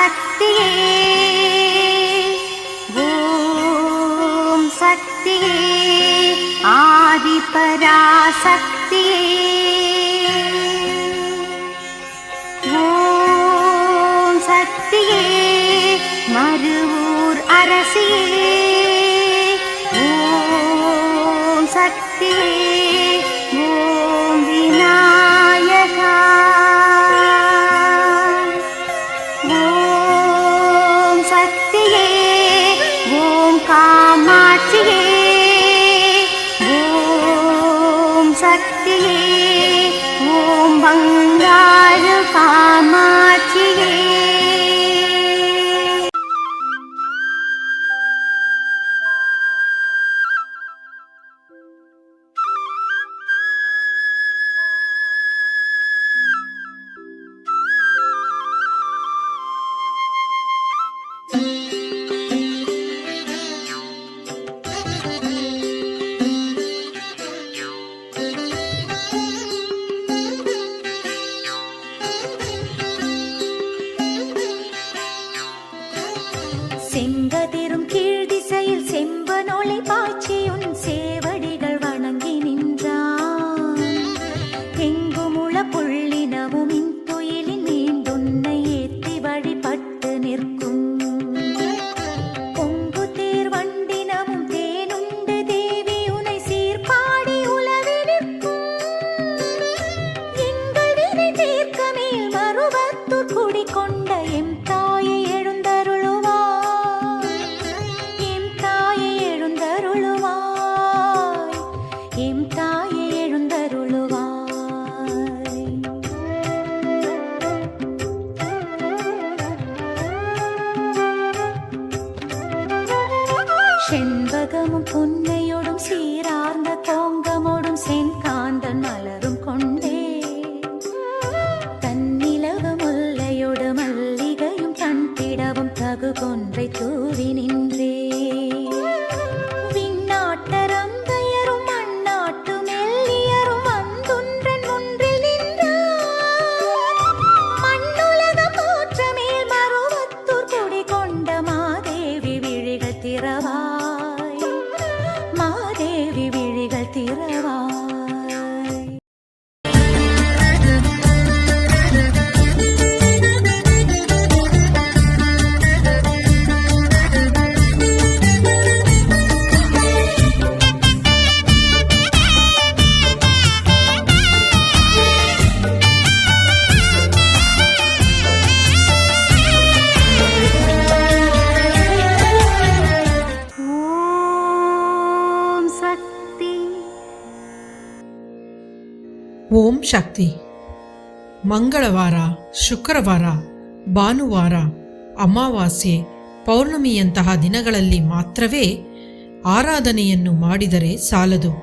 शक्ति। ॐ शक्ति आदि மறுவத்தூர் குடிகொண்ட எம் தாயை எழுந்தருளுவாய் எம் தாயை எழுந்தருளுவாய். எம் தாயை எழுந்தருளுவாய். செண்பகமும் பொன்னையோடும் சீரார்ந்த கோங்கமோடும் தூவி நின்றே ಶಕ್ತಿ. ಮಂಗಳವಾರ, ಶುಕ್ರವಾರ, ಭಾನುವಾರ, ಅಮಾವಾಸ್ಯೆ, ಪೌರ್ಣಮಿಯಂತಹ ದಿನಗಳಲ್ಲಿ ಮಾತ್ರವೇ ಆರಾಧನೆಯನ್ನು ಮಾಡಿದರೆ ಸಾಲದು.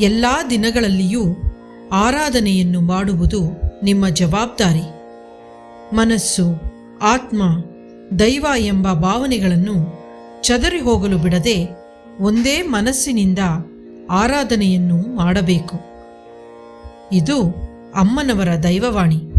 ಎಲ್ಲ ದಿನಗಳಲ್ಲಿಯೂ ಆರಾಧನೆಯನ್ನು ಮಾಡುವುದು ನಿಮ್ಮ ಜವಾಬ್ದಾರಿ. ಮನಸ್ಸು, ಆತ್ಮ, ದೈವ ಎಂಬ ಭಾವನೆಗಳನ್ನು ಚದರಿ ಹೋಗಲು ಬಿಡದೆ ಒಂದೇ ಮನಸ್ಸಿನಿಂದ ಆರಾಧನೆಯನ್ನು ಮಾಡಬೇಕು. ಇದು ಅಮ್ಮನವರ ದೈವವಾಣಿ.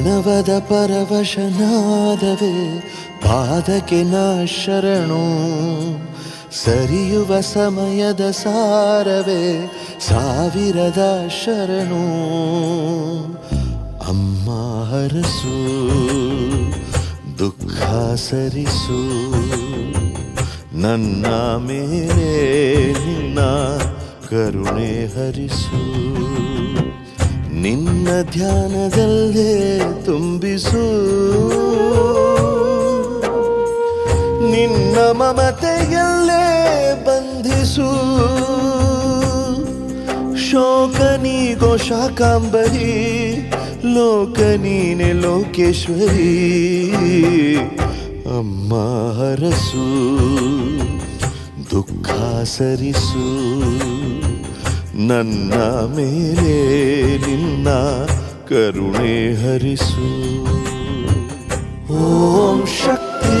ಪ್ರಣವದ ಪರವಶನಾದವೇ, ಪಾದಕ್ಕೆ ನಾ ಶರಣು. ಸರಿಯುವ ಸಮಯದ ಸಾರವೇ, ಸಾವಿರದ ಶರಣು. ಅಮ್ಮ ಹರಸು, ದುಃಖ ಸರಿಸು. ನನ್ನ ಮೇಲೆ ನಿನ್ನ ಕರುಣೆ ಹರಿಸು. ನಿನ್ನ ಧ್ಯಾನದಲ್ಲೇ ತುಂಬಿಸು. ನಿನ್ನ ಮಮತೆಯಲ್ಲೇ ಬಂಧಿಸು. ಶೋಕ ನೀಗೋ ಶಾಕಾಂಬರಿ, ಲೋಕ ನೀನೆ ಲೋಕೇಶ್ವರಿ. ಅಮ್ಮ ಹರಸು, ದುಃಖ ಸರಿಸು. ನನ್ನ ಮೇಲೆ ನಿನ್ನ ಕರುಣೆ ಹರಿಸು. ಓಂ ಶಕ್ತಿ.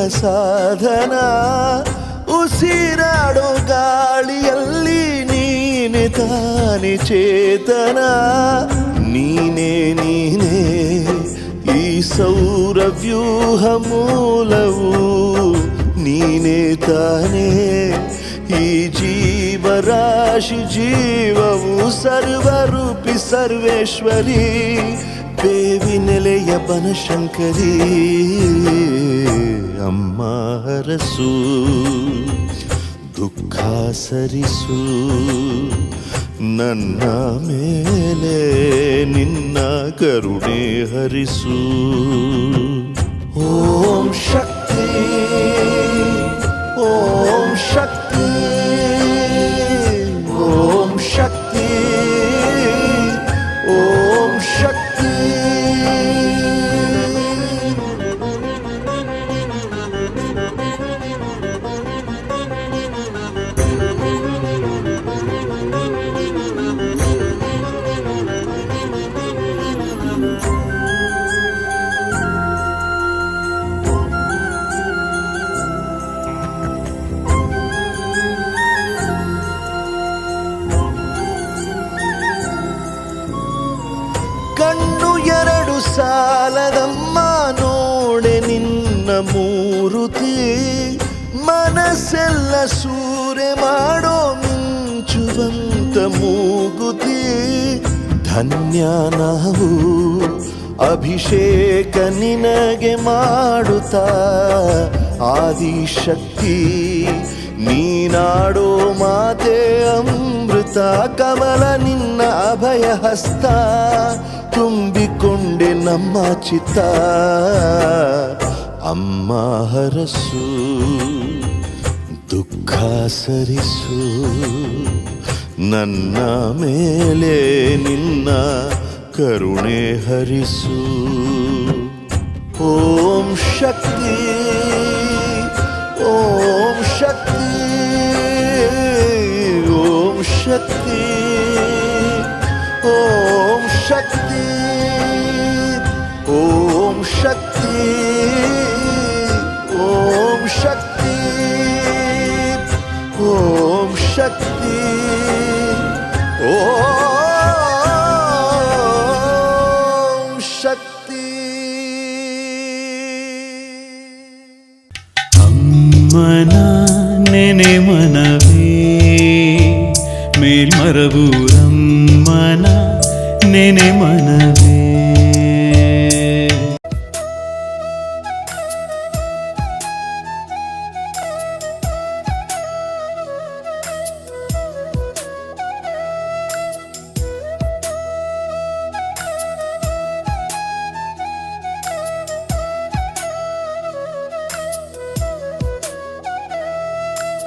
ಸಾಧನ ಉಸಿರಾಡೋ ಗಾಳಿಯಲ್ಲಿ ನೀನೆ ತಾನೆ ಚೇತನ ನೀನೇ ನೀನೇ ಈ ಸೌರವ್ಯೂಹ ಮೂಲವು ನೀನೇ ತಾನೇ ಈ ಜೀವರಾಶಿ ಜೀವವು ಸರ್ವರೂಪಿ ಸರ್ವೇಶ್ವರಿ ಬೇವಿನೆಲೆಯ ಬನಶಂಕರಿ ಅಮ್ಮ ಹರಸು ದುಃಖ ಸರಿಸು. ನನ್ನ ಮೇಲೆ ನಿನ್ನ ಕರುಣೆ ಹರಿಸು. ಓಂ ಶಕ್ತಿ ಮೂರುತಿ ಮನಸ್ಸೆಲ್ಲ ಸೂರೆ ಮಾಡೋ ಮಿಂಚುವಂತ ಮೂಗುತಿ ಧನ್ಯ ನಾವು ಅಭಿಷೇಕ ನಿನಗೆ ಮಾಡುತ್ತಾ, ಆದಿಶಕ್ತಿ ನೀನಾಡೋ ಮಾತೆ ಅಮೃತ, ಕಮಲ ನಿನ್ನ ಅಭಯ ಹಸ್ತ, ತುಂಬಿಕೊಂಡೆ ನಮ್ಮ ಚಿತ್ತ. ಅಮ್ಮ ಹರಸು ದುಃಖ ಸರಿಸು. ನನ್ನ ಮೇಲೆ ನಿನ್ನ ಕರುಣೆ ಹರಿಸು. ಓಂ ಶಕ್ತಿ ಓಂ శక్తి ఓ శక్తి అమ్మనా నేనే మనవే. మేల్మరవు రమ్మనా నేనే మన